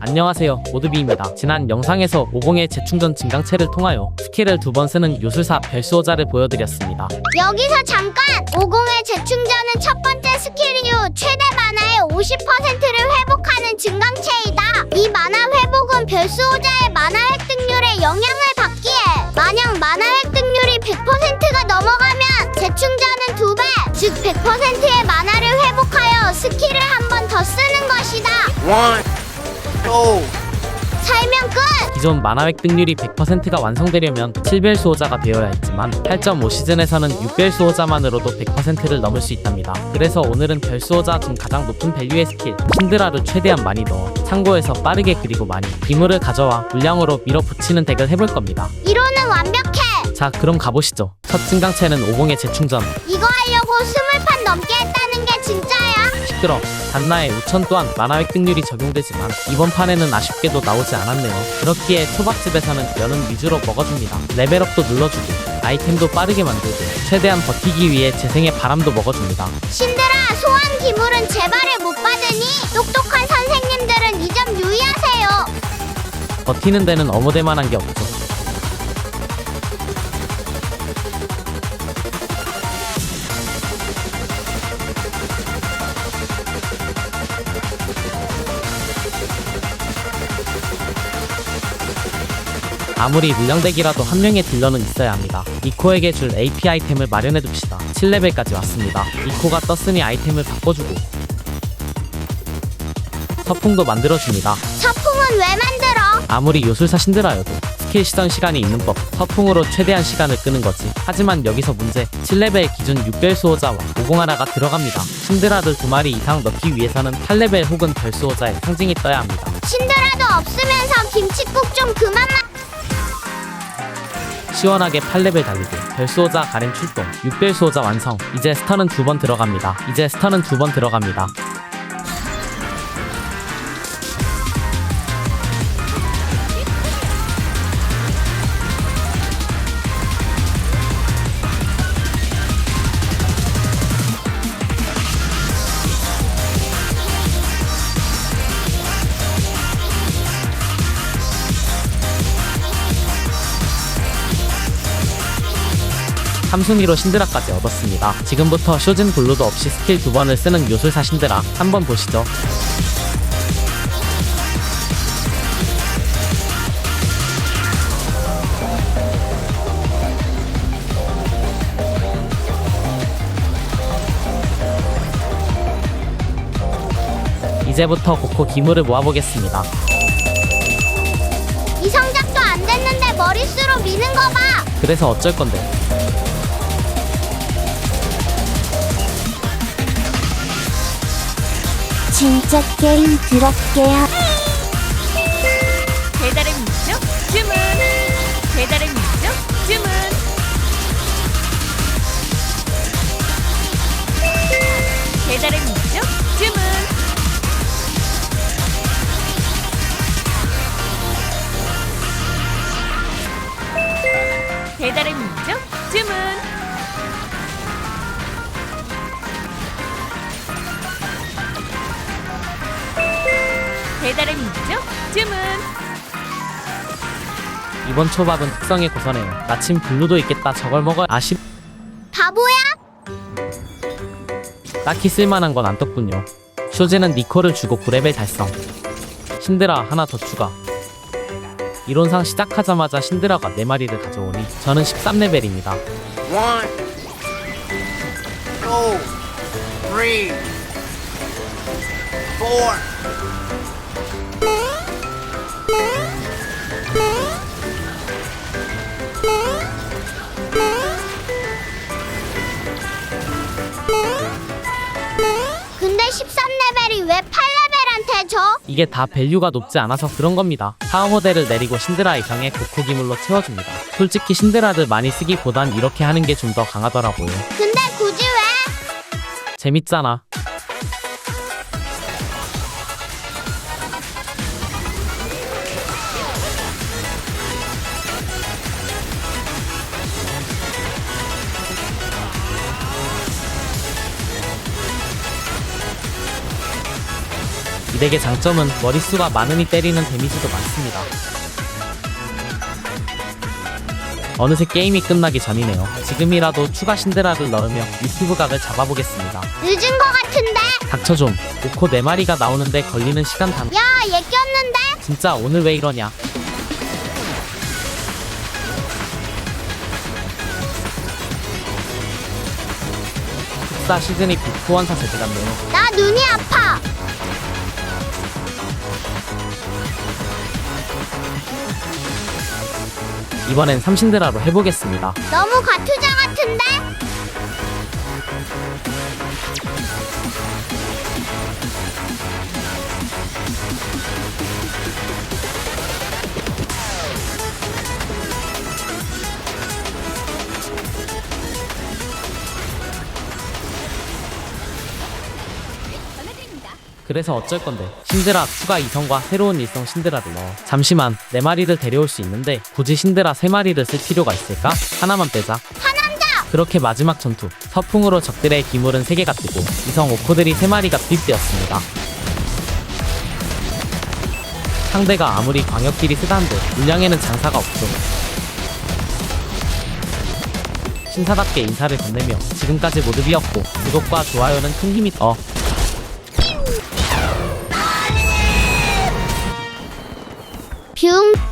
안녕하세요. 모드비입니다. 지난 영상에서 50의 재충전 증강체를 통하여 스킬을 두 번 쓰는 요술사 별수호자를 보여드렸습니다. 여기서 잠깐 50의 재충전은 첫 번째 스킬이요 최대 만화의 50%를 회복하는 증강체이다. 이 만화 회복은 별수호자의 만화 획득률에 영향을 받기에 만약 만화 획득률이 100%가 넘어가면 재충전은 2배 즉 100%의 만화를 회복하여 스킬을 한 번 더 쓰는 것이다 One, two, 설명 끝! 기존 만화 획득률이 100%가 완성되려면 7별 수호자가 되어야 했지만 8.5 시즌에서는 6별 수호자만으로도 100%를 넘을 수 있답니다. 그래서 오늘은 별 수호자 중 가장 높은 밸류의 스킬 신드라를 최대한 많이 넣어 창고에서 빠르게 그리고 많이 기물을 가져와 물량으로 밀어붙이는 덱을 해볼 겁니다. 이론은 완벽해 자 그럼 가보시죠. 첫 증강체는 50의 재충전 이거 하려고 스물 판 넘게 했다는 게 진짜야? 시끄러 단나의 우천 또한 만화 획득률이 적용되지만 이번 판에는 아쉽게도 나오지 않았네요. 그렇기에 초밥집에서는 면은 위주로 먹어줍니다. 레벨업도 눌러주고 아이템도 빠르게 만들고 최대한 버티기 위해 재생의 바람도 먹어줍니다. 신들아 소환 기물은 재발을 못 받으니 똑똑한 선생님들은 이 점 유의하세요 버티는 데는 어무대만한 게 없죠. 아무리 물량덱이라도 한 명의 딜러는 있어야 합니다. 이코에게 줄 AP 아이템을 마련해둡시다. 7레벨까지 왔습니다. 이코가 떴으니 아이템을 바꿔주고 서풍도 만들어줍니다. 서풍은 왜 만들어? 아무리 요술사 신드라여도 스킬 시전 시간이 있는 법 서풍으로 최대한 시간을 끄는 거지 하지만 여기서 문제 7레벨 기준 6별 수호자와 50하나가 들어갑니다 신드라를 두 마리 이상 넣기 위해서는 8레벨 혹은 별 수호자의 상징이 떠야 합니다 신드라도 없으면서 김치국 시원하게 8레벨 달리고 별 수호자 가렘 출동. 6별 수호자 완성. 이제 스턴은 두번 들어갑니다. 이제 스턴은 두번 들어갑니다 삼순위로 신드라까지 얻었습니다. 지금부터 쇼진 블루도 없이 스킬 두 번을 쓰는 요술사 신드라 한번 보시죠. 이제부터 고코 기물을 모아보겠습니다. 이 성작도 안 됐는데 머릿수로 미는 거 봐 그래서 어쩔 건데? 진짜 게임 더럽게 하 배달의 민족 주문. 배달의 민족 주문. 배달의 민족 주문. 배달의 민족 주문 배달의 민족 주문 이번 초밥은 특성에 고선해요. 마침 블루도 있겠다. 저걸 먹어 아쉽. 바보야? 딱히 쓸만한 건 안 떴군요. 쇼제는 니코를 주고 9레벨 달성. 신드라 하나 더 추가. 이론상 시작하자마자 신드라가 4마리를 가져오니 저는 13레벨입니다. one, two, three, four, 근데 13레벨이 왜 8레벨한테 줘? 이게 다 밸류가 높지 않아서 그런 겁니다. 사호대를 내리고 신드라 이상의 고코 기물로 채워줍니다. 솔직히 신드라를 많이 쓰기보단 이렇게 하는 게 좀 더 강하더라고요. 근데 굳이 왜? 재밌잖아. 덱의 장점은 머릿수가 많으니 때리는 데미지도 많습니다. 어느새 게임이 끝나기 전이네요. 지금이라도 추가 신드라를 넣으며 유튜브 각을 잡아보겠습니다. 늦은 거 같은데? 닥쳐 좀. 오코 4마리가 나오는데 걸리는 시간 단. 야, 얘 꼈는데? 진짜 오늘 왜 이러냐? 흑사 시즌이 빅포원사 세대 같네요. 나 눈이 아파. 이번엔 삼신드라로 해보겠습니다. 너무 과투자 같은데? 그래서 어쩔 건데. 신드라 추가 이성과 새로운 일성 신드라를 넣어. 잠시만 네 마리를 데려올 수 있는데 굳이 신드라 세 마리를 쓸 필요가 있을까? 하나만 빼자! 그렇게 마지막 전투 서풍으로 적들의 기물은 3개가 뜨고 이성 오코들이 3마리가 투입되었습니다. 상대가 아무리 광역길이 쓰다한들 물량에는 장사가 없죠. 신사답게 인사를 건네며 지금까지 모두 비었고 구독과 좋아요는 큰 힘이 어 perfume.